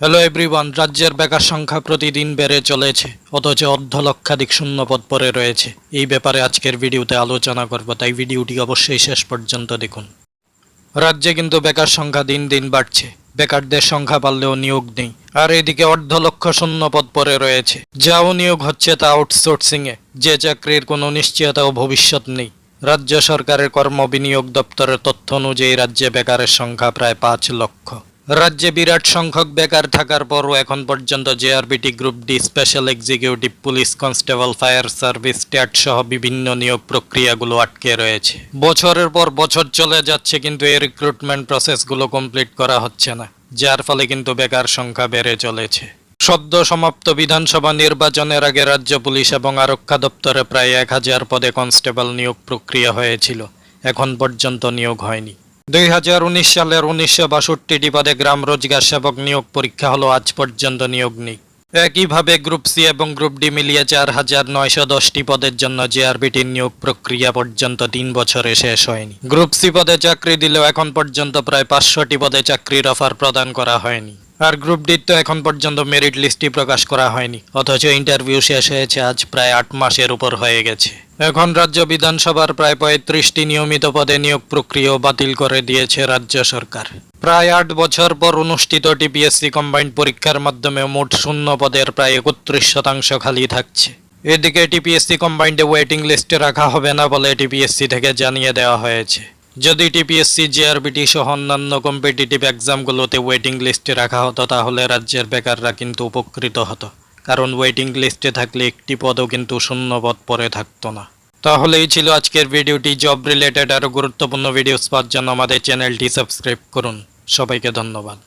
Hello everyone রাজ্যের বেকার সংখ্যা প্রতিদিন বেড়ে চলেছে, অথচ অর্ধ লক্ষাধিক শূন্যপদ পরে রয়েছে। এই ব্যাপারে আজকের ভিডিওতে আলোচনা করব, তাই ভিডিওটি অবশ্যই শেষ পর্যন্ত দেখুন। রাজ্যে কিন্তু বেকার সংখ্যা দিন দিন বাড়ছে, বেকারদের সংখ্যা বাড়লেও নিয়োগ নেই, আর এদিকে অর্ধ লক্ষ শূন্য পদ পড়ে রয়েছে। যাও নিয়োগ হচ্ছে তা আউটসোর্সিংয়ে যে চাকরির কোনো নিশ্চয়তা ও ভবিষ্যৎ নেই। রাজ্য সরকারের কর্ম বিনিয়োগ দপ্তরের তথ্য অনুযায়ী রাজ্যে বেকারের সংখ্যা প্রায় পাঁচ লক্ষ। রাজ্যে বিরাট সংখ্যক বেকার থাকার পরও এখন পর্যন্ত JRBT group D special executive police constable, fire service, TAT সহ বিভিন্ন নিয়োগ প্রক্রিয়াগুলো আটকে রয়েছে। বছরের পর বছর চলে যাচ্ছে কিন্তু এই রিক্রুটমেন্ট প্রসেসগুলো কমপ্লিট করা হচ্ছে না, যার ফলে কিন্তু বেকার সংখ্যা বেড়ে চলেছে। সদ্য সমাপ্ত বিধানসভা নির্বাচনের আগে রাজ্য পুলিশ এবং আরক্ষা দপ্তরে প্রায় এক হাজার পদে কনস্টেবল নিয়োগ প্রক্রিয়া হয়েছিল, এখন পর্যন্ত নিয়োগ হয়নি। দুই হাজার উনিশ সালের উনিশশো বাষট্টিটি পদে গ্রাম রোজগার সেবক নিয়োগ পরীক্ষা হলো আজ পর্যন্ত নিয়োগ নেই। একইভাবে গ্রুপ সি এবং গ্রুপ ডি মিলিয়ে চার হাজার নয়শো দশটি পদের জন্য জেআরবিটির নিয়োগ প্রক্রিয়া পর্যন্ত তিন বছরে শেষ হয়নি। গ্রুপ সি পদে চাকরি দিলেও এখন পর্যন্ত প্রায় পাঁচশোটি পদে চাকরির অফার প্রদান করা হয়নি। আর গ্রুপ ডির তো এখন পর্যন্ত মেরিট লিস্টই প্রকাশ করা হয়নি। অথচ ইন্টারভিউ শেষ হয়েছে, আজ প্রায় আট মাসের উপর হয়ে গেছে। এখন রাজ্য বিধানসভার প্রায় পঁয়ত্রিশটি নিয়মিত পদে নিয়োগ প্রক্রিয়াও বাতিল করে দিয়েছে রাজ্য সরকার। প্রায় আট বছর পর অনুষ্ঠিত টিপিএসসি কম্বাইন্ড পরীক্ষার মাধ্যমে মোট শূন্য পদের প্রায় একত্রিশ শতাংশ খালি থাকছে। এদিকে টিপিএসসি কম্বাইন্ডে ওয়েটিং লিস্টে রাখা হবে না বলে টিপিএসসি থেকে জানিয়ে দেওয়া হয়েছে। যদি টিপিএসসি, জিআরবিটি সহ অন্যান্য কম্পিটিটিভ এক্সামগুলোতে ওয়েটিং লিস্টে রাখা হতো, তাহলে রাজ্যের বেকাররা কিন্তু উপকৃত হতো। কারণ ওয়েটিং লিস্টে থাকলে একটি পদও কিন্তু শূন্য পদ পরে থাকতো না। তাহলে এই ছিল আজকের ভিডিওটি। জব রিলেটেড আরও গুরুত্বপূর্ণ ভিডিওস পাওয়ার জন্য আমাদের চ্যানেলটি সাবস্ক্রাইব করুন। সবাইকে ধন্যবাদ।